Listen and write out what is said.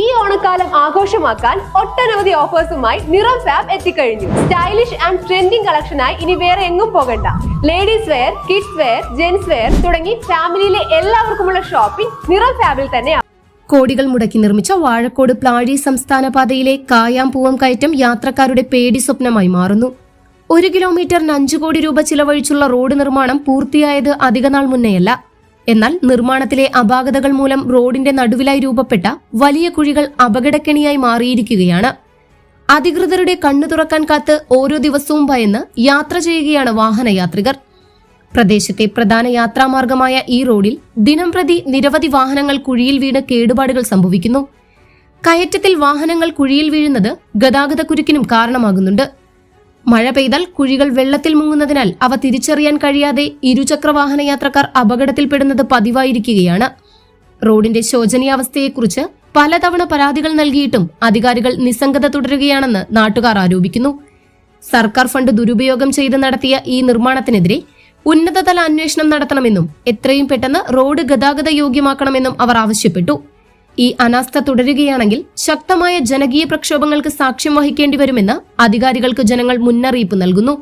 ഈ ഓണക്കാലം ആഘോഷമാക്കാൻ ഒട്ടനവധി ഓഫേഴ്സുമായി നിറം ഫാബ് എത്തിക്കഴിഞ്ഞു. സ്റ്റൈലിഷ് ആൻഡ് ട്രെൻഡിംഗ് കളക്ഷനായി ഇനി വേറെ എങ്ങും പോകണ്ട. Ladies wear kids wear gents wear തുടങ്ങി ഫാമിലിയിലെ എല്ലാവർക്കുമുള്ള ഷോപ്പിംഗ് നിറം ഫാബിൽ തന്നെയാണ് കോടികൾ മുടക്കി നിർമ്മിച്ച വാഴക്കോട് പ്ലാഴി സംസ്ഥാന പാതയിലെ കായാമ്പൂവം കയറ്റം യാത്രക്കാരുടെ പേടി സ്വപ്നമായി മാറുന്നു. ഒരു കിലോമീറ്ററിന് അഞ്ചു കോടി രൂപ ചിലവഴിച്ചുള്ള റോഡ് നിർമ്മാണം പൂർത്തിയായത് അധികനാൾ മുന്നേയല്ല. എന്നാൽ നിർമ്മാണത്തിലെ അപാകതകൾ മൂലം റോഡിന്റെ നടുവിലായി രൂപപ്പെട്ട വലിയ കുഴികൾ അപകടക്കെണിയായി മാറിയിരിക്കുകയാണ്. അധികൃതരുടെ കണ്ണു തുറക്കാൻ കാത്ത് ഓരോ ദിവസവും ഭയന്ന് യാത്ര ചെയ്യുകയാണ് വാഹനയാത്രികർ. പ്രദേശത്തെ പ്രധാന യാത്രാമാർഗമായ ഈ റോഡിൽ ദിനം പ്രതി നിരവധി വാഹനങ്ങൾ കുഴിയിൽ വീണ് കേടുപാടുകൾ സംഭവിക്കുന്നു. കയറ്റത്തിൽ വാഹനങ്ങൾ കുഴിയിൽ വീഴുന്നത് ഗതാഗതക്കുരുക്കിനും കാരണമാകുന്നുണ്ട്. മഴ പെയ്താൽ കുഴികൾ വെള്ളത്തിൽ മുങ്ങുന്നതിനാൽ അവ തിരിച്ചറിയാൻ കഴിയാതെ ഇരുചക്ര വാഹന യാത്രക്കാർ അപകടത്തിൽപ്പെടുന്നത് പതിവായിരിക്കുകയാണ്. റോഡിന്റെ ശോചനീയാവസ്ഥയെക്കുറിച്ച് പലതവണ പരാതികൾ നൽകിയിട്ടും അധികാരികൾ നിസ്സംഗത തുടരുകയാണെന്ന് നാട്ടുകാർ ആരോപിക്കുന്നു. സർക്കാർ ഫണ്ട് ദുരുപയോഗം ചെയ്ത് നടത്തിയ ഈ നിർമ്മാണത്തിനെതിരെ ഉന്നതതല അന്വേഷണം നടത്തണമെന്നും എത്രയും പെട്ടെന്ന് റോഡ് ഗതാഗത യോഗ്യമാക്കണമെന്നും അവർ ആവശ്യപ്പെട്ടു. ഈ അനാസ്ഥ തുടരുകയാണെങ്കിൽ ശക്തമായ ജനകീയ പ്രക്ഷോഭങ്ങൾക്ക് സാക്ഷ്യം വഹിക്കേണ്ടി വരുമെന്ന് അധികാരികൾക്ക് ജനങ്ങൾ മുന്നറിയിപ്പ് നൽകുന്നു